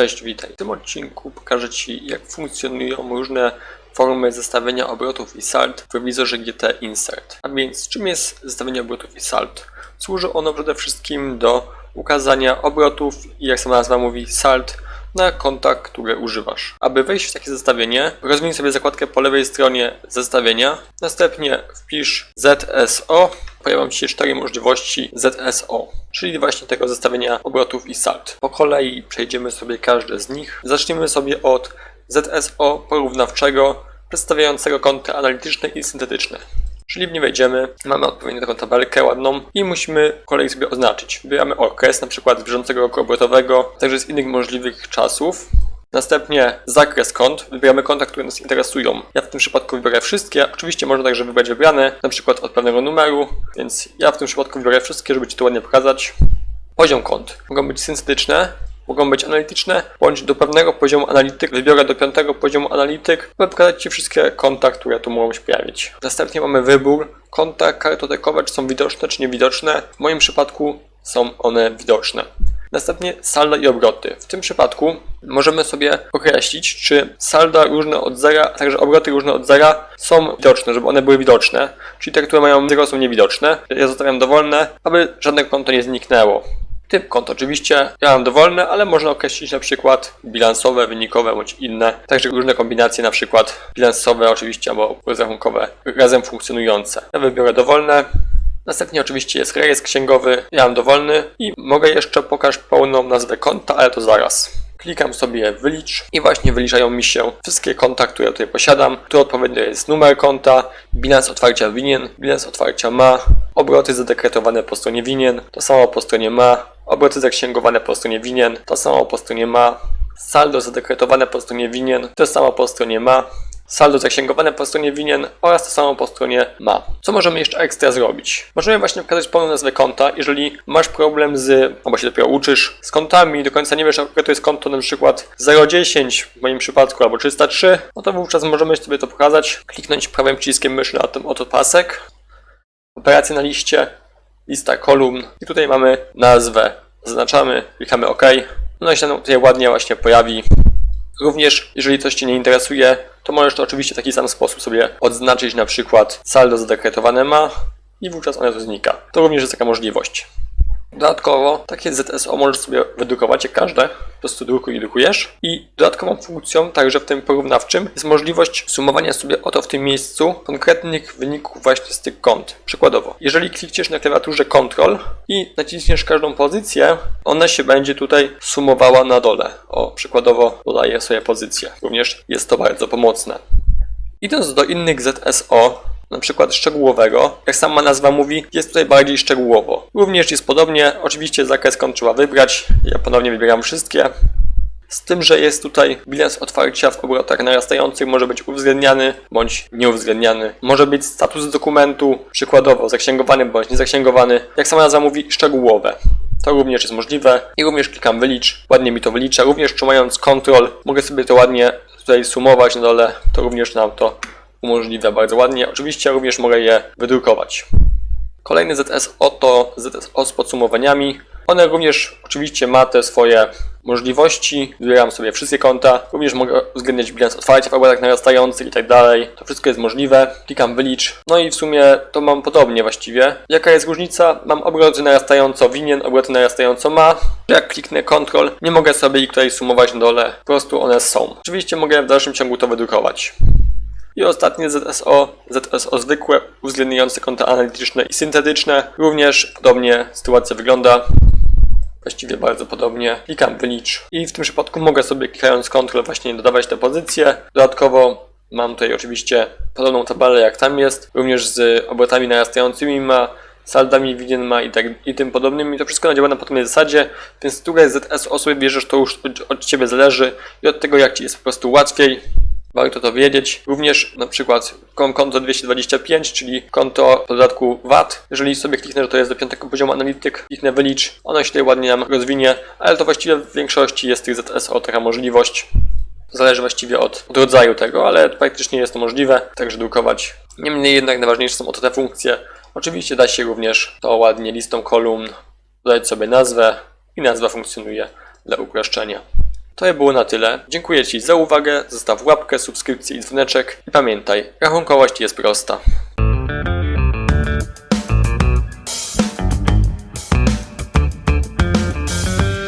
Cześć, witaj. W tym odcinku pokażę Ci, jak funkcjonują różne formy zestawienia obrotów i sald w prowizorze GT Insert. A więc, czym jest zestawienie obrotów i sald? Służy ono przede wszystkim do ukazania obrotów i, jak sama nazwa mówi, sald na kontach, które używasz. Aby wejść w takie zestawienie, rozwinij sobie zakładkę po lewej stronie zestawienia, następnie wpisz ZSO, pojawią się cztery możliwości ZSO, czyli właśnie tego zestawienia obrotów i sald. Po kolei przejdziemy sobie każde z nich. Zaczniemy sobie od ZSO porównawczego, przedstawiającego konta analityczne i syntetyczne. Czyli w nie wejdziemy, mamy odpowiednią taką tabelkę ładną i musimy po kolei sobie oznaczyć. Wybieramy okres, na przykład z bieżącego roku obrotowego, także z innych możliwych czasów. Następnie zakres kont. Wybieramy konta, które nas interesują. Ja w tym przypadku wybiorę wszystkie. Oczywiście można także wybrać wybrane, na przykład od pewnego numeru, więc ja w tym przypadku wybiorę wszystkie, żeby Ci to ładnie pokazać. Poziom kont. Mogą być syntetyczne, mogą być analityczne, bądź do pewnego poziomu analityk wybiorę do piątego poziomu analityk, by pokazać Ci wszystkie konta, które tu mogą się pojawić. Następnie mamy wybór. Konta kartotekowe, czy są widoczne, czy niewidoczne. W moim przypadku są one widoczne. Następnie salda i obroty. W tym przypadku możemy sobie określić, czy salda różne od zera, a także obroty różne od zera są widoczne, żeby one były widoczne. Czyli te, które mają zero są niewidoczne. Ja zostawiam dowolne, aby żadne konto nie zniknęło. Typ kont oczywiście ja mam dowolne, ale można określić na przykład bilansowe, wynikowe bądź inne. Także różne kombinacje, na przykład bilansowe oczywiście albo rozrachunkowe razem funkcjonujące. Ja wybiorę dowolne. Następnie oczywiście jest rejestr księgowy, ja mam dowolny i mogę jeszcze pokaż pełną nazwę konta, ale to zaraz. Klikam sobie wylicz i właśnie wyliczają mi się wszystkie konta, które tutaj posiadam. Tu odpowiednio jest numer konta, bilans otwarcia winien, bilans otwarcia ma, obroty zadekretowane po stronie winien, to samo po stronie ma, obroty zaksięgowane po stronie winien, to samo po stronie ma, saldo zadekretowane po stronie winien, to samo po stronie ma, saldo zaksięgowane po stronie winien oraz to samo po stronie ma. Co możemy jeszcze ekstra zrobić? Możemy właśnie pokazać pełną nazwę konta, jeżeli masz problem z, albo się dopiero uczysz, z kontami, do końca nie wiesz, jakie to jest konto na przykład 010 w moim przypadku, albo 303, no to wówczas możemy sobie to pokazać, kliknąć prawym przyciskiem myszy na ten oto pasek, operacje na liście, lista kolumn i tutaj mamy nazwę. Zaznaczamy, klikamy OK. No i się nam tutaj ładnie właśnie pojawi. Również, jeżeli coś Cię nie interesuje, to możesz to oczywiście w taki sam sposób sobie odznaczyć, na przykład saldo zadekretowane ma i wówczas ono to znika. To również jest taka możliwość. Dodatkowo takie ZSO możesz sobie wydrukować jak każde, po prostu drukuj i drukujesz. I dodatkową funkcją, także w tym porównawczym, jest możliwość sumowania sobie oto w tym miejscu konkretnych wyników właśnie z tych kont. Przykładowo, jeżeli klikniesz na klawiaturze Ctrl i naciśniesz każdą pozycję, ona się będzie tutaj sumowała na dole. O, przykładowo dodaję sobie pozycję. Również jest to bardzo pomocne. Idąc do innych ZSO, na przykład szczegółowego, jak sama nazwa mówi, jest tutaj bardziej szczegółowo. Również jest podobnie, oczywiście zakres kont trzeba wybrać, ja ponownie wybieram wszystkie. Z tym, że jest tutaj bilans otwarcia w obrotach narastających może być uwzględniany bądź nieuwzględniany. Może być status dokumentu, przykładowo zaksięgowany bądź niezaksięgowany. Jak sama nazwa mówi, szczegółowe. To również jest możliwe i również klikam wylicz, ładnie mi to wylicza. Również trzymając Ctrl mogę sobie to ładnie tutaj sumować na dole, to również nam to umożliwia bardzo ładnie. Oczywiście również mogę je wydrukować. Kolejny ZSO to ZSO z podsumowaniami. One również oczywiście ma te swoje możliwości. Wybieram sobie wszystkie konta. Również mogę uwzględniać bilans otwarcia w obrotach narastających i tak dalej. To wszystko jest możliwe. Klikam wylicz. No i w sumie to mam podobnie właściwie. Jaka jest różnica? Mam obroty narastająco winien, obroty narastająco ma. Jak kliknę Ctrl, nie mogę sobie ich tutaj sumować na dole. Po prostu one są. Oczywiście mogę w dalszym ciągu to wydrukować. I ostatnie ZSO, ZSO zwykłe, uwzględniające konta analityczne i syntetyczne. Również podobnie sytuacja wygląda. Właściwie bardzo podobnie. Klikam wylicz i w tym przypadku mogę sobie klikając Ctrl właśnie dodawać te pozycje. Dodatkowo mam tutaj oczywiście podobną tabelę jak tam jest. Również z obrotami narastającymi ma, saldami winien ma i, tak, i tym podobnymi. To wszystko nadziała na podobnej zasadzie, więc które ZSO sobie bierzesz to już od, od Ciebie zależy i od tego jak Ci jest po prostu łatwiej. Warto to wiedzieć. Również na przykład konto 225, czyli konto w dodatku VAT. Jeżeli sobie kliknę, że to jest do piątego poziomu analityk, kliknę wylicz, ono się tutaj ładnie nam rozwinie, ale to właściwie w większości jest tych ZSO taka możliwość. Zależy właściwie od, od rodzaju tego, ale praktycznie jest to możliwe, także drukować. Niemniej jednak najważniejsze są oto te funkcje. Oczywiście da się również to ładnie listą kolumn dodać sobie nazwę i nazwa funkcjonuje dla uproszczenia. To by było na tyle. Dziękuję Ci za uwagę, zostaw łapkę, subskrypcję i dzwoneczek i pamiętaj, rachunkowość jest prosta.